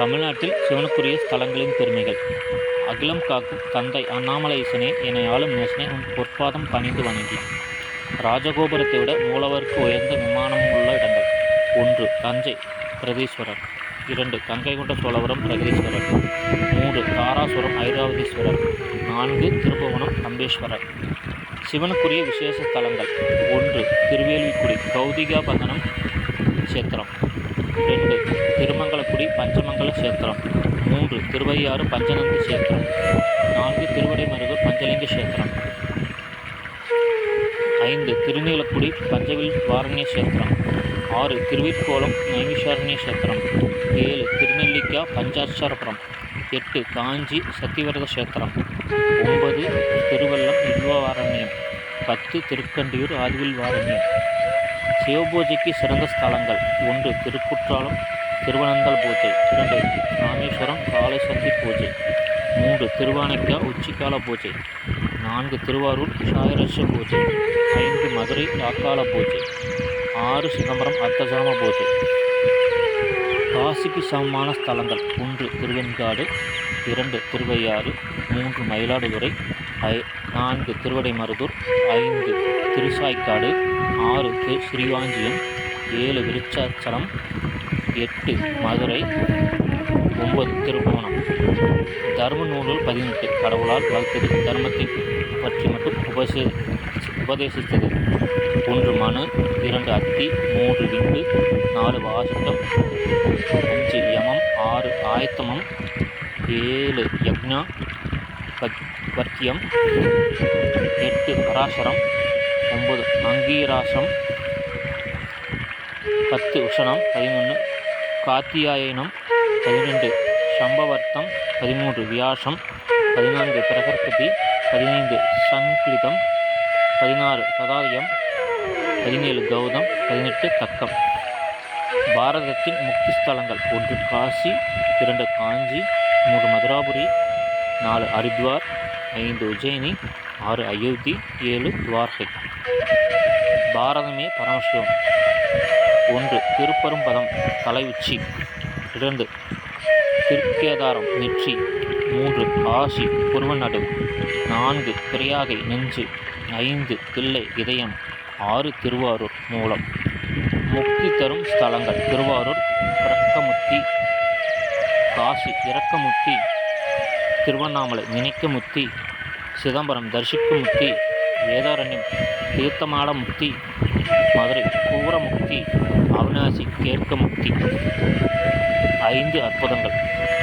தமிழ்நாட்டில் சிவனுக்குரிய ஸ்தலங்களின் பெருமைகள். அகிலம் காக்கும் தந்தை அண்ணாமலைசனே என்னை ஆளும் நேசனே உன் பொற்பாதம் பணிந்து வணங்கி. ராஜகோபுரத்தை விட மூலவருக்கு உயர்ந்த விமானம் உள்ள இடங்கள். ஒன்று தஞ்சை பிரதீஸ்வரர் இரண்டு கங்கை கொண்ட சோழவரம் பிரகதீஸ்வரர். மூன்று தாராசுரம் ஐராவதீஸ்வரர். நான்கு திருபுவனம் கம்பேஸ்வரர் சிவனுக்குரிய விசேஷ ஸ்தலங்கள். ஒன்று திருவேலிக்குடி கௌதிகா பதனம் கஷேத்திரம். ரெண்டு திருமங்கலக்குடி பஞ்சமங்கல கஷேத்திரம். மூன்று திருவையாறு பஞ்சநந்த கஷேத்திரம். நான்கு திருவடைமருகூர் பஞ்சலிங்க கஷேத்திரம். ஐந்து திருநீலக்குடி பஞ்சவில் வாரண்ய கஷேத்திரம். ஆறு திருவிற்கோலம் நைமிஷாரண்ய கஷேத்திரம். ஏழு திருநெல்லிக்கா பஞ்சாட்சரபுரம். எட்டு காஞ்சி சத்தியவிரத கஷேத்திரம். ஒன்பது திருவல்லம் இல்வாரண்யம் பத்து திருக்கண்டியூர் ஆதிவில் வாரண்யம் சிவபூஜைக்கு சிறந்த ஸ்தலங்கள் ஒன்று திருக்குற்றாலம் திருவனந்தல் பூஜை இரண்டு ராமேஸ்வரம் காலை சந்தி பூஜை மூன்று திருவானைக்கா உச்சிக்கால பூஜை நான்கு திருவாரூர் சாயரச பூஜை ஐந்து மதுரை ராக்கால பூஜை ஆறு சிதம்பரம் அர்த்தசாம பூஜை. காசிக்கு சமமான ஸ்தலங்கள் ஒன்று திருவெண்காடு இரண்டு திருவையாறு மூன்று மயிலாடுதுறை ஐ நான்கு திருவடைமருதூர் ஐந்து திருசாய்க்காடு ஆறு ஸ்ரீவாஞ்சியம் ஏழு விருச்சாச்சலம் எட்டு மதுரை ஒன்பது திருப்புவனம் தர்ம நூல்கள் பதினெட்டு. கடவுளால் வகுத்தது தர்மத்தை பற்றி மட்டும் உபசே உபதேசித்தது. ஒன்று மனு இரண்டு அத்தி மூன்று விண்டு நாலு வாசிட்டம் அஞ்சு யமம் ஆறு ஆயத்தமம் ஏழு யக்ஞா பத் வர்க்கியம் எட்டு பராசரம் ஒன்பது அங்கீராசம் பத்து உஷணம் பதினொன்று காத்தியாயனம் பதினெண்டு சம்பவர்த்தம் பதிமூன்று வியாசம் பதினான்கு பிரகற்பதி பதினைந்து சங்கிலிதம் பதினாறு சதாரியம் பதினேழு கௌதம் பதினெட்டு தக்கம். பாரதத்தின் முக்கிய ஸ்தலங்கள் ஒன்று காசி இரண்டு காஞ்சி மூன்று மதுராபுரி நாலு ஹரித்வார் ஐந்து உஜ்ஜயினி ஆறு அயோத்தி ஏழு துவார்கை. பாரதமே பரமசிவம். ஒன்று திருப்பரும்பதம் தலை உச்சி இரண்டு திருக்கேதாரம் நெற்றி. மூன்று ஆசி புருவநடு நான்கு பிரயாகை நெஞ்சு. ஐந்து தில்லை இதயம். ஆறு திருவாரூர் மூலம். முக்தி தரும் ஸ்தலங்கள். திருவாரூர் இரக்கமுத்தி. காசி இறக்கமுத்தி திருவண்ணாமலை நினைக்கமுத்தி சிதம்பரம் தரிசிக்குமுத்தி வேதாரண்யம் தீர்த்தமாட முக்தி மதுரை கூரமுக்தி அவினாசி கேட்கமுக்தி ஐந்து அற்புதங்கள்.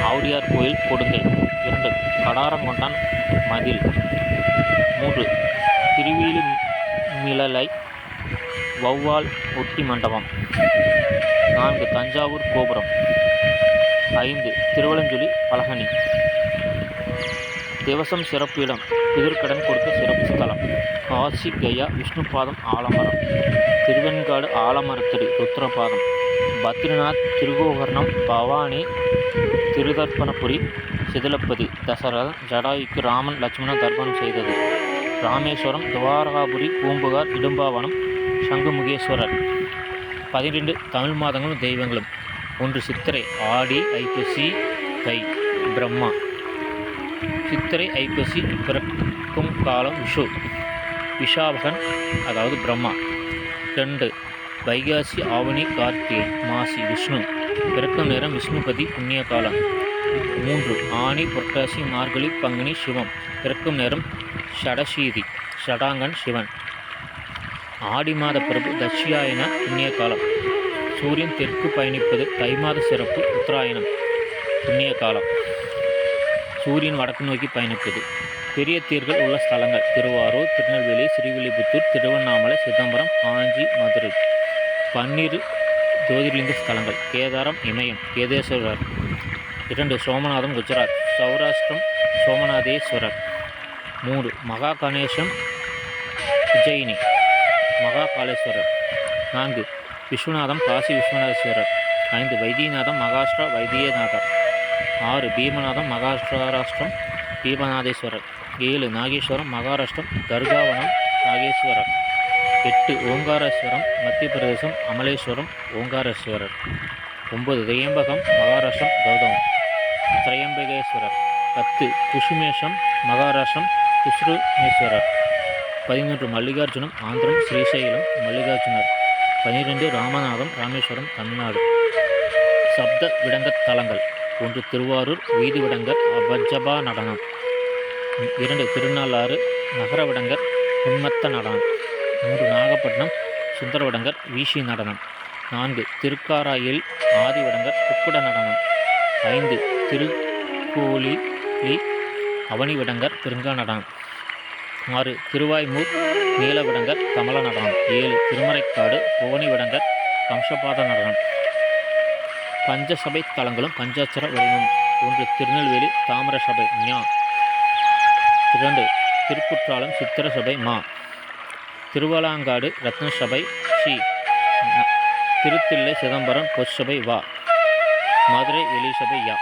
ஆவுடையார் கோயில் கொடுங்கை இரண்டு கடாரங்கொண்டான் மதில் மூன்று திருவிழி மிளலை வௌவால் ஒட்டி மண்டபம் நான்கு தஞ்சாவூர் கோபுரம் ஐந்து திருவலஞ்சுழி பலகனி திவசம் சிறப்பு இடம் எதிர்கடன் கொடுத்த சிறப்பு ஸ்தலம். காசி கயா விஷ்ணுபாதம் ஆலமரம். திருவெண்காடு ஆலமரத்தடி ருத்ரபாதம். பத்ரிநாத் திருகோகர்ணம் பவானி திருதர்ப்பணபுரி சிதிலப்பதி தசரதன் ஜடாயுக்கு ராமன் லட்சுமண தர்ப்பணம் செய்தது. ராமேஸ்வரம் துவாரகாபுரி பூம்புகார் இடும்பாவனம் சங்குமுகேஸ்வரர். பதினெண்டு தமிழ் மாதங்களும் தெய்வங்களும். ஒன்று சித்திரை ஆடி ஐப்பசி தை பிரம்மா. சித்திரை ஐப்பசி பிறக்கும் காலம் விஷு. விஷாபகன் அதாவது பிரம்மா. ரெண்டு வைகாசி ஆவணி கார்த்திகை மாசி விஷ்ணு. பிறக்கும் நேரம் விஷ்ணுபதி புண்ணிய காலம். மூன்று ஆணி புரட்டாசி மார்கழி பங்குனி சிவம். பிறக்கும் நேரம் ஷடசீதி ஷடாங்கன் சிவன். ஆடி மாத பிரபு தட்சியாயன புண்ணிய காலம். சூரியன் தெற்கு பயணிப்பது தை மாத சிறப்பு உத்தராயணம் புண்ணிய காலம். சூரியன் வடக்கு நோக்கி பயணிப்பது பெரிய தீர்கள் உள்ள ஸ்தலங்கள் திருவாரூர் திருநெல்வேலி ஸ்ரீவில்லிபுத்தூர் திருவண்ணாமலை சிதம்பரம் காஞ்சி மதுரை. பன்னிரு ஜோதிர்லிங்க ஸ்தலங்கள் கேதாரம் இமயம் கேதேஸ்வரர் இரண்டு சோமநாதம் குஜராத் சௌராஷ்டிரம் சோமநாதேஸ்வரர். மூன்று மகா கணேசம் உஜ்ஜயினி மகா காளேஸ்வரர் நான்கு விஸ்வநாதம் காசி விஸ்வநாதேஸ்வரர். ஐந்து வைத்தியநாதம் மகாராஷ்டிரா வைத்தியநாதர். ஆறு பீமநாதம் மகாராஷ்டிரம் பீமநாதேஸ்வரர். ஏழு நாகேஸ்வரம் மகாராஷ்டிரம் தர்காவனம் நாகேஸ்வரர். எட்டு ஓங்காரேஸ்வரம் மத்திய பிரதேசம் அமலேஸ்வரம் ஓங்காரேஸ்வரர். ஒன்பது திரியம்பகம் மகாராஷ்டிரம் கௌதமம். திரையம்பகேஸ்வரர். பத்து குசுமேஷம் மகாராஷ்டிரம் குஸ்ருமேஸ்வரர். பதினொன்று மல்லிகார்ஜுனம் ஆந்திரம் ஸ்ரீசைலம் மல்லிகார்ஜுனர். பனிரெண்டு ராமநாதம் ராமேஸ்வரம் தமிழ்நாடு. சப்த விடங்கத் தலங்கள். ஒன்று திருவாரூர் வீதி விடங்கர் அபஜபா நடனம். இரண்டு திருநள்ளாறு நகர விடங்கர் நடனம். மூன்று நாகப்பட்டினம் சுந்தரவிடங்கர் வீசி நடனம். நான்கு திருக்காராயில் ஆதிவிடங்கர் குக்குட நடனம். ஐந்து திருக்கோலி அவனிவிடங்கர் பெருங்கா நடனம். ஆறு திருவாய்மூர் நீலவிடங்கர் கமல நடனம். ஏழு திருமறைக்காடு புவனிவிடங்கர் வம்சபாத நடனம். பஞ்சசபை தலங்களும் பஞ்சாட்சர வடிவம் ஒன்று திருநெல்வேலி தாமர சபை ஞா. இரண்டு திருக்குற்றாலம் சித்திர சபை மா. திருவலாங்காடு ரத்ன சபை சி திருத்தில்லை சிதம்பரம் பொற்சபை வா. மதுரை எலிசபை யா.